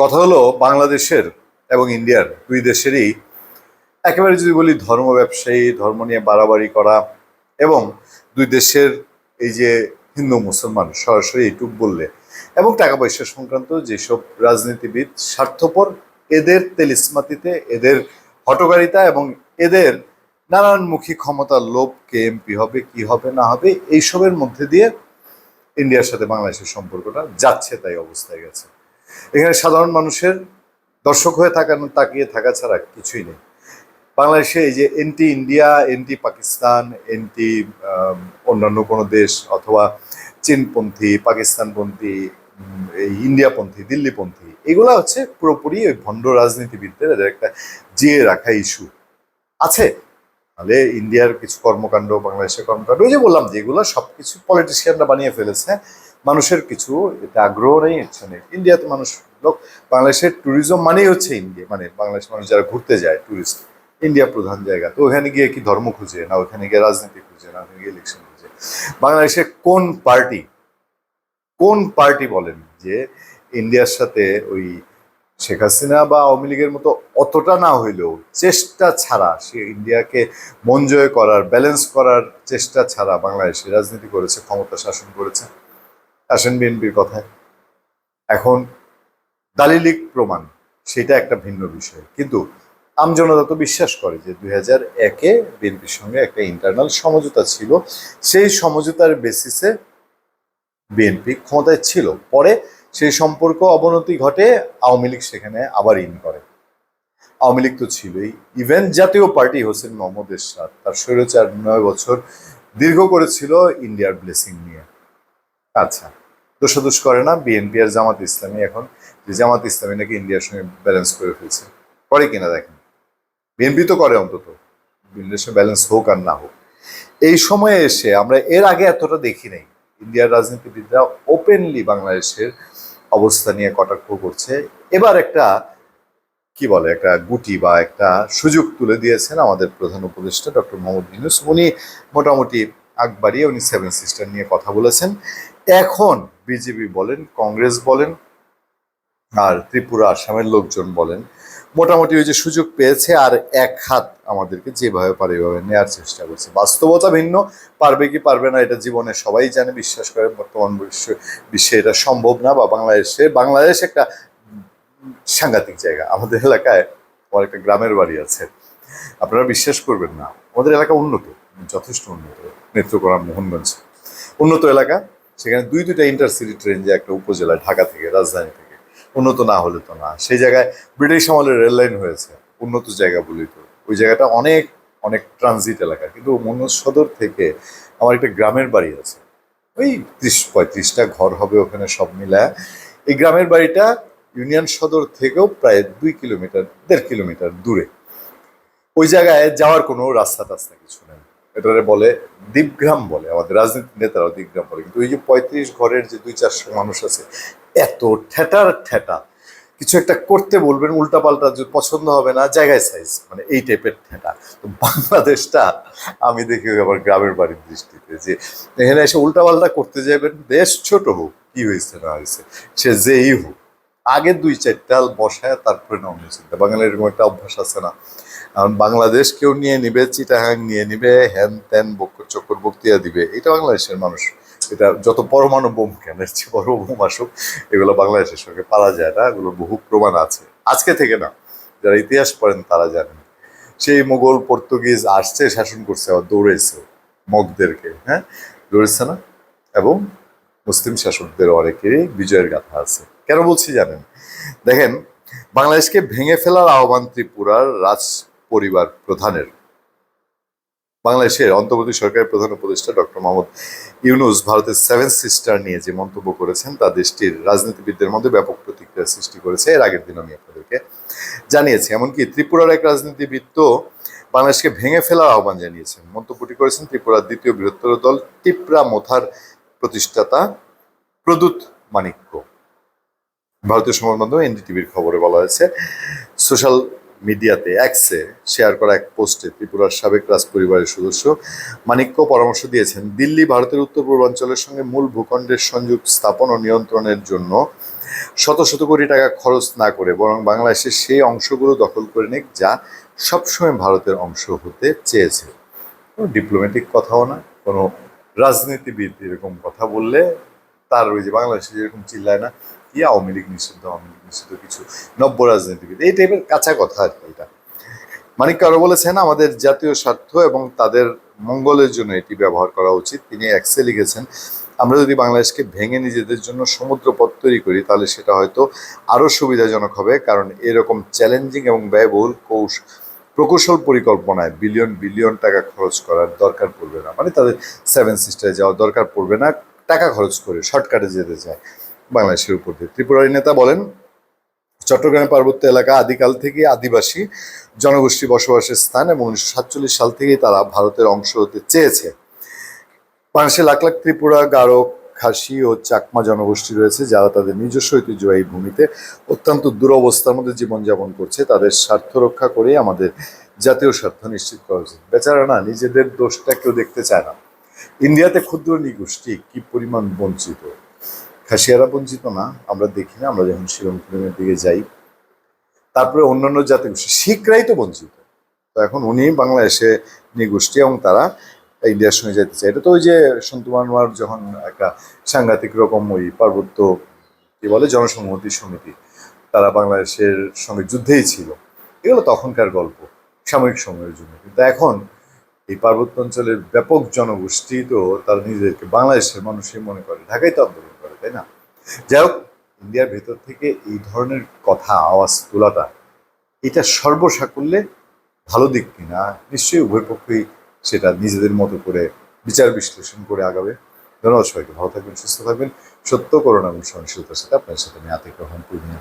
কথা হলো বাংলাদেশের এবং ইন্ডিয়ার দুই দেশেরই। একেবারে যদি বলি ধর্ম ব্যবসায়ী, ধর্ম নিয়ে বাড়াবাড়ি করা এবং দুই দেশের এই যে হিন্দু, মুসলমান সরাসরি এইটুক বললে এবং টাকা পয়সা সংক্রান্ত যেসব রাজনীতিবিদ স্বার্থপর, এদের তেলিসমাতিতে, এদের হটকারিতা এবং এদের নানানমুখী ক্ষমতার লোভ কে এমপি হবে, কি হবে, না হবে, এইসবের মধ্যে দিয়ে ইন্ডিয়ার সাথে বাংলাদেশের সম্পর্কটা যাচ্ছে, তাই অবস্থায় গেছে। এখানে সাধারণ মানুষের দর্শক হয়ে থাকানো তাকিয়ে থাকা ছাড়া কিছুই নেই। বাংলাদেশে এই যে এনটি ইন্ডিয়া, এনটি পাকিস্তান, এনটি অন্যান্য কোনো দেশ অথবা চীনপন্থী, পাকিস্তানপন্থী এই ইন্ডিয়াপন্থী, দিল্লিপন্থী, এগুলা হচ্ছে পুরোপুরি ওই ভণ্ড রাজনীতিবিদদের, এদের একটা জিয়ে রাখা ইস্যু। আছে। তাহলে ইন্ডিয়ার কিছু কর্মকাণ্ড, বাংলাদেশের কর্মকাণ্ড, ওই যে বললাম যে এগুলো সবকিছু পলিটিশিয়ানরা বানিয়ে ফেলেছে। মানুষের কিছু এটা আগ্রহ নেই ইচ্ছা নেই ইন্ডিয়াতে মানুষ লোক, বাংলাদেশের ট্যুরিজম মানেই হচ্ছে ইন্ডিয়া মানে বাংলাদেশ মানুষ যারা ঘুরতে যায় ট্যুরিস্ট ইন্ডিয়া প্রধান জায়গা। তো ওখানে গিয়ে কি ধর্ম খুঁজে, না ওখানে গিয়ে রাজনীতি খুঁজে, না ওখানে গিয়ে ইলেকশন খুঁজে? বাংলাদেশে কোন পার্টি কোন পার্টি বলেন যে ইন্ডিয়ার সাথে ওই শেখ হাসিনা বা আওয়ামী লীগের মতো অতটা না হইলেও চেষ্টা ছাড়া, সে ইন্ডিয়াকে মন জয় করার ব্যালেন্স করার চেষ্টা ছাড়া বাংলাদেশে রাজনীতি করেছে, ক্ষমতা শাসন করেছে? আসেন বিএনপির কথায়। এখন দালিলিক প্রমাণ, সেটা একটা ভিন্ন বিষয়। কিন্তু আমজনতা তো বিশ্বাস করে যে দুই হাজার একে বিএনপির সঙ্গে একটা ইন্টারনাল সমঝোতা ছিল। সেই সমঝোতার বেসিসে বিএনপি ক্ষমতায় ছিল। পরে সেই সম্পর্ক অবনতি ঘটে আওয়ামী লীগ সেখানে আবার ইন করে। আওয়ামী লীগ তো ছিলই। ইভেন জাতীয় পার্টি হোসেন মোহাম্মদ এরশাদ তার স্বৈরাচার নয় বছর দীর্ঘ করেছিল ইন্ডিয়ার ব্লেসিং নিয়ে। আচ্ছা দোষাদোষ করে না বিএনপি আর জামাত ইসলামী এখন যে জামাত ইসলামী নাকি ইন্ডিয়ার সঙ্গে ব্যালেন্স করে ফেলছে। করে কিনা দেখেন? বিএনপি তো করে অন্তত। ইন্ডিয়ার সঙ্গে ব্যালেন্স হোক আর না হোক। এই সময়ে এসে আমরা এর আগে এতটা দেখি নাই। ইন্ডিয়ার রাজনীতিবিদরা ওপেনলি বাংলাদেশের অবস্থা নিয়ে কটাক্ষ করছে। এবার একটা, কি বলে, একটা গুটি বা একটা সুযোগ তুলে দিয়েছেন আমাদের প্রধান উপদেষ্টা ডক্টর মোহাম্মদ ইউনুস। উনি মোটামুটি আগ বাড়িয়ে উনি সেভেন সিস্টার নিয়ে কথা বলেছেন। এখন বিজেপি বলেন, কংগ্রেস বলেন, আর ত্রিপুরা আসামের লোকজন বলেন, মোটামুটি ওই যে সুযোগ পেয়েছে আর এক হাত আমাদেরকে যেভাবে পারে এভাবে নেওয়ার চেষ্টা করছে। বাস্তবতা ভিন্ন, পারবে কি পারবে না এটা জীবনে সবাই জানে, বিশ্বাস করে, বর্তমান বিশ্ব বিশ্বে এটা সম্ভব না বা বাংলাদেশে বাংলাদেশ একটা সাংঘাতিক জায়গা। আমাদের এলাকায় আমার একটা গ্রামের বাড়ি আছে। আপনারা বিশ্বাস করবেন না, আমাদের এলাকা উন্নত, যথেষ্ট উন্নত, নেত্রকোনা মোহনগঞ্জ। উন্নত এলাকা সেখানে দুই দুইটা ইন্টারসিটি ট্রেন যে একটা উপজেলা, ঢাকা থেকে, রাজধানী থেকে। উন্নত না হলে তো না। সেই জায়গায় ব্রিটিশ আমলের রেল লাইন হয়েছে, উন্নত জায়গা বলি তো। ওই জায়গাটা অনেক অনেক ট্রানজিট এলাকা। কিন্তু মনোজ সদর থেকে আমার একটা গ্রামের বাড়ি আছে। ওই ত্রিশ, পঁয়ত্রিশটা ঘর হবে ওখানে সব মিলায়। এই গ্রামের বাড়িটা ইউনিয়ন সদর থেকেও প্রায় দুই কিলোমিটার, দেড় কিলোমিটার দূরে। ওই জায়গায় যাওয়ার কোনো রাস্তা টাস্তা কিছু নেই। এটারে বলে দ্বীপগ্রাম বলে, আমাদের রাজনীতি নেতারা দ্বীপগ্রাম বলে। কিন্তু ওই যে পঁয়ত্রিশ ঘরের যে দুই চারশো মানুষ আছে, এত ঠেটার ঠেটা। কিছু একটা করতে বলবেন, উল্টাপাল্টা পছন্দ হবে না, জায়গায় সাইজ মানে এই টাইপের ঠেটা। তো বাংলাদেশটা, আমি দেখি আমার গ্রামের বাড়ির দৃষ্টিতে যে এখানে এসে উল্টাপাল্টা করতে যাবেন বেশ ছোট হোক, কি হয়েছে না হয়েছে, সে যেই হোক। আগে দুই চারটা বসায়, তারপরে নমনে চিন্তা। বাঙালির একটা অভ্যাস আছে না কারণ বাংলাদেশ কেউ নিয়ে নিবে চিটাহাং নিয়ে নিবে হ্যান ত্যান বক্কর চক্কর, বক্তিয়া দিবে। এটা বাংলাদেশের মানুষ। এটা যত পরমাণু বোম কেন বোম আসুক, এগুলো বাংলাদেশের সঙ্গে পারা যায় না এগুলো বহু প্রমাণ আছে। আজকে থেকে না, যারা ইতিহাস পড়েন তারা জানেন। সেই মোগল, পর্তুগিজ আসছে, শাসন করছে, আবার দৌড়েছে মগদেরকে হ্যাঁ? দৌড়েছে না? এবং মুসলিম শাসকদের অনেকেরই বিজয়ের গাথা আছে। কেন বলছি জানেন? দেখেন, বাংলাদেশকে ভেঙে ফেলার আহ্বান ত্রিপুরার রাজ পরিবার প্রধানের। বাংলাদেশের অন্তর্বর্তী সরকারের প্রধান উপদেষ্টা ডক্টর মোহাম্মদ ইউনুস ভারতের সেভেন সিস্টার নিয়ে যে মন্তব্য করেছেন, তা দেশটির রাজনীতিবিদদের মধ্যে ব্যাপক প্রতিক্রিয়া সৃষ্টি করেছে। এর আগের দিন আমি আপনাদেরকে জানিয়েছি। এমনকি ত্রিপুরার এক রাজনীতিবিদ তো বাংলাদেশকে ভেঙে ফেলার আহ্বান জানিয়েছেন। মন্তব্যটি করেছেন ত্রিপুরার দ্বিতীয় বৃহত্তর দল টিপরা মোথার প্রতিষ্ঠাতা প্রদূত মানিক্য। ভারতীয় সংবাদ মাধ্যম এনডিটিভির খবরে বলা হয়েছে, সোশ্যাল মিডিয়াতে অ্যাক্সে শেয়ার করা এক পোস্টে ত্রিপুরার সাবেক রাজ পরিবারের সদস্য মানিক্য পরামর্শ দিয়েছেন, দিল্লি, ভারতের উত্তর পূর্বাঞ্চলের সঙ্গে মূল ভূখণ্ডের সংযোগ স্থাপন ও নিয়ন্ত্রণের জন্য শত শত কোটি টাকা খরচ না করে বরং বাংলাদেশের সেই অংশগুলো দখল করে নিক যা সবসময় ভারতের অংশ হতে চেয়েছে। কোনো ডিপ্লোম্যাটিক কথাও না, কোনো রাজনীতিবিদ এরকম কথা বললে তার ওই যে বাংলাদেশে যেরকম চিল্লায় না কি আওয়ামী লীগ নিষিদ্ধ, আওয়ামী লীগ নিষিদ্ধ কিছু নব্য রাজনীতিবিদ এই টাইপের কাঁচা কথা আর কি এটা। মানিক কারও বলেছেন, আমাদের জাতীয় স্বার্থ এবং তাদের মঙ্গলের জন্য এটি ব্যবহার করা উচিত। তিনি এক্সে লিখেছেন, আমরা যদি বাংলাদেশকে ভেঙে নিজেদের জন্য সমুদ্র পথ তৈরি করি, তাহলে সেটা হয়তো আরও সুবিধাজনক হবে। কারণ এরকম চ্যালেঞ্জিং এবং ব্যয়বহুল কৌশ, প্রকৌশল পরিকল্পনায় বিলিয়ন বিলিয়ন টাকা খরচ করার দরকার পড়বে না। মানে তাদের সেভেন সিস্টারে যাওয়ার দরকার পড়বে না, টাকা খরচ করে শর্টকাটে যেতে চায়। বাংলাদেশের উপর। দিয়ে ত্রিপুরারি নেতা বলেন, চট্টগ্রামের পার্বত্য এলাকা আদিকাল থেকে আদিবাসী জনগোষ্ঠী বসবাসের স্থান এবং উনিশশো সাতচল্লিশ সাল থেকেই তারা ভারতের অংশ হতে চেয়েছে। বাংলাদেশে লাখ লাখ ত্রিপুরা গারো খাসি ও চাকমা জনগোষ্ঠী রয়েছে যারা তাদের নিজস্ব ঐতিহ্যবাহী ভূমিতে অত্যন্ত দুরবস্থার মধ্যে জীবনযাপন করছে। তাদের স্বার্থ রক্ষা করেই আমাদের জাতীয় স্বার্থ নিশ্চিত করা উচিত। বেচারা না, নিজেদের দোষটা কেউ দেখতে চায় না। ইন্ডিয়াতে ক্ষুদ্র নিগোষ্ঠী কি পরিমাণ বঞ্চিত? খাসিয়ারা বঞ্চিত না, আমরা দেখি না, আমরা যখন ফিল্মের দিকে যাই। তারপরে অন্যান্য জাতিগোষ্ঠী শিখরাই তো বঞ্চিত। তো এখন উনি বাংলাদেশে নিগোষ্ঠী এবং তারা ইন্ডিয়ার সঙ্গে যেতে চায়। এটা তো ওই যে সন্তু মানওয়ার যখন একটা সাংঘাতিক রকম ওই পার্বত্য, কি বলে, জনসংহতি সমিতি, তারা বাংলাদেশের সঙ্গে যুদ্ধেই ছিল। এগুলো তখনকার গল্প সাময়িক সময়ের জন্য। কিন্তু এখন এই পার্বত্য অঞ্চলের ব্যাপক জনগোষ্ঠী তো তারা নিজেদেরকে বাংলাদেশের মানুষই মনে করে। ঢাকায় তো করে তাই না? যাই হোক, ইন্ডিয়ার ভেতর থেকে এই ধরনের কথা, আওয়াজ, তোলাটা, এটা সর্বসাকল্যে ভালো দিক কিনা, নিশ্চয়ই উভয় পক্ষই সেটা নিজেদের মতো করে বিচার বিশ্লেষণ করে আগাবে। ধন্যবাদ সবাইকে, ভালো থাকবেন, সুস্থ থাকবেন। সত্য করোনা এবং সহনশীলতার সাথে আপনার সাথে আমি আতিক রহমান, পূর্ণিয়া।